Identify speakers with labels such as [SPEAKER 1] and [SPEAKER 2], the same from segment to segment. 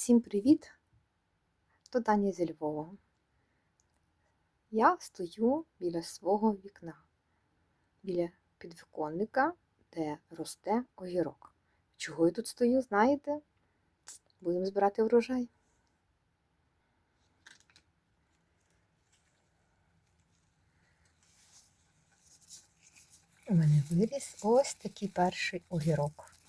[SPEAKER 1] Всім привіт! То Таня зі Львова. Я стою біля свого вікна, біля підвіконника, де росте огірок. Чого я тут стою, знаєте? Будемо збирати врожай. У мене виріс ось такий перший огірок.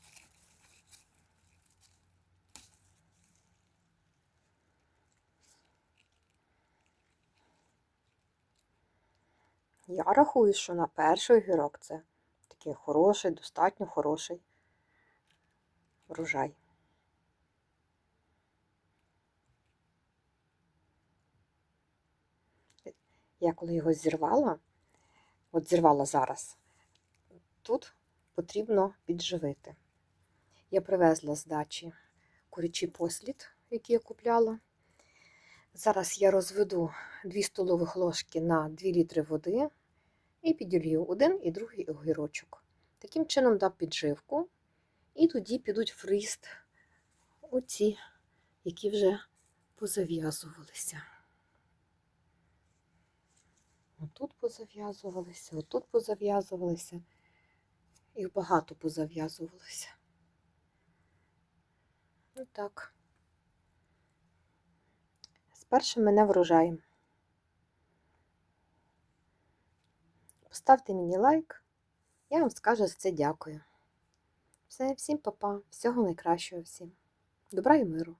[SPEAKER 1] Я рахую, що на перший огірок це такий хороший, достатньо хороший врожай. Я коли його зірвала, от зірвала зараз, тут потрібно підживити. Я привезла з дачі курячий послід, який я купляла. Зараз я розведу 2 столових ложки на 2 літри води і піділью один і другий огірочок. Таким чином дам підживку, і тоді підуть в ріст оці, які вже позав'язувалися. Отут позав'язувалися, отут позав'язувалися, їх багато позав'язувалося. Отак. З першим мене врожаєм. Поставте мені лайк, я вам скажу за це дякую. Все, всім папа, всього найкращого всім. Добра і миру!